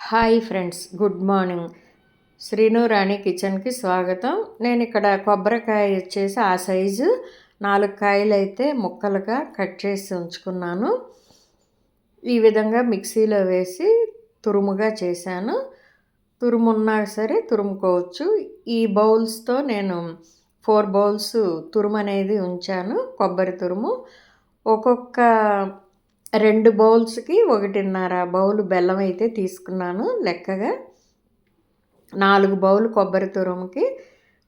Hi friends good morning. Srinu Rani కిచెన్కి స్వాగతం. నేను ఇక్కడ కొబ్బరికాయ వచ్చేసి ఆ సైజు నాలుగు కాయలు అయితే ముక్కలుగా కట్ చేసి ఉంచుకున్నాను. ఈ విధంగా మిక్సీలో వేసి తురుముగా చేశాను. తురుమున్నా సరే తురుముకోవచ్చు. ఈ బౌల్స్తో నేను ఫోర్ బౌల్స్ తురుము అనేది ఉంచాను కొబ్బరి తురుము. ఒక్కొక్క రెండు బౌల్స్కి ఒకటిన్నర బౌల్ బెల్లం అయితే తీసుకున్నాను లెక్కగా. నాలుగు బౌల్ కొబ్బరి తురుముకి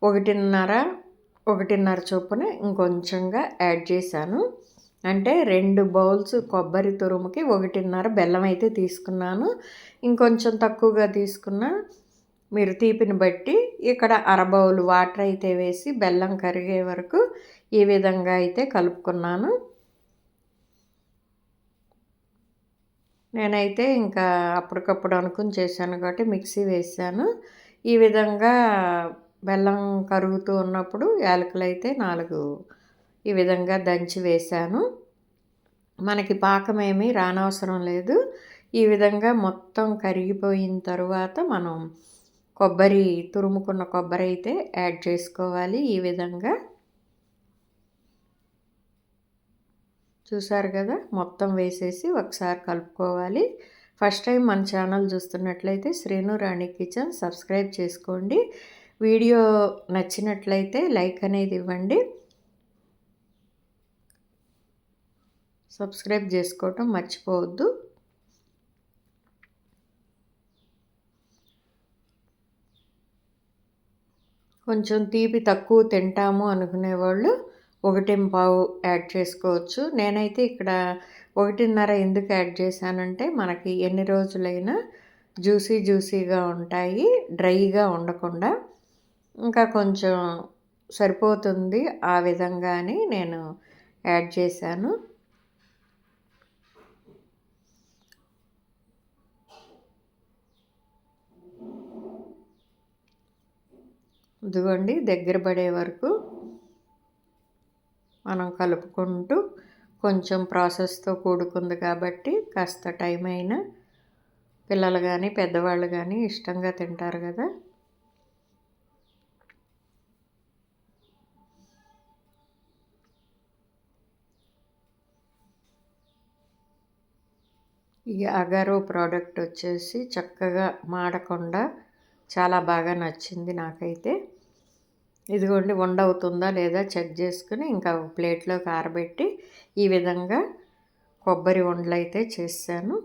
ఒకటిన్నర ఒకటిన్నర చొప్పున ఇంకొంచెంగా యాడ్ చేశాను. అంటే రెండు బౌల్స్ కొబ్బరి తురుముకి ఒకటిన్నర బెల్లం అయితే తీసుకున్నాను. ఇంకొంచెం తక్కువగా తీసుకున్న మీరు తీపిని బట్టి ఇక్కడ అర బౌల్ వాటర్ అయితే వేసి బెల్లం కరిగే వరకు ఈ విధంగా అయితే కలుపుకున్నాను. నేనైతే ఇంకా అప్పటికప్పుడు అనుకుని చేశాను కాబట్టి మిక్సీ వేసాను. ఈ విధంగా బెల్లం కరుగుతూ ఉన్నప్పుడు యాలకులు అయితే నాలుగు ఈ విధంగా దంచి వేశాను మనకి పాకం ఏమీ రానవసరం లేదు. ఈ విధంగా మొత్తం కరిగిపోయిన తర్వాత మనం కొబ్బరి తురుముకున్న కొబ్బరి అయితే యాడ్ చేసుకోవాలి ఈ విధంగా. చూసారు కదా? మొత్తం వేసేసి ఒకసారి కలుపుకోవాలి. ఫస్ట్ టైం మన ఛానల్ చూస్తున్నట్లయితే శ్రీను రాణి కిచెన్ సబ్స్క్రైబ్ చేసుకోండి. వీడియో నచ్చినట్లయితే లైక్ అనేది ఇవ్వండి. సబ్స్క్రైబ్ చేసుకోవటం మర్చిపోవద్దు. కొంచెం తీపి తక్కువ తింటాము అనుకునేవాళ్ళు ఒకటి పావు యాడ్ చేసుకోవచ్చు. నేనైతే ఇక్కడ ఒకటిన్నర ఎందుకు యాడ్ చేశానంటే మనకి ఎన్ని రోజులైనా జ్యూసీ జ్యూసీగా ఉంటాయి డ్రైగా ఉండకుండా. ఇంకా కొంచెం సరిపోతుంది ఆ విధంగానే నేను యాడ్ చేశాను. ఇదిగోండి దగ్గర పడే వరకు మనం కలుపుకుంటూ కొంచెం ప్రాసెస్తో కూడుకుంది కాబట్టి కాస్త టైం అయినా పిల్లలు కానీ పెద్దవాళ్ళు కానీ ఇష్టంగా తింటారు కదా. ఈ అగారో ప్రోడక్ట్ వచ్చేసి చక్కగా మాడకుండా చాలా బాగా నచ్చింది నాకైతే. ఇదిగోండి వండ అవుతుందా లేదా చెక్ చేసుకుని ఇంకా ప్లేట్లో కారబెట్టి ఈ విధంగా కొబ్బరి ఉండలు అయితే చేశాను.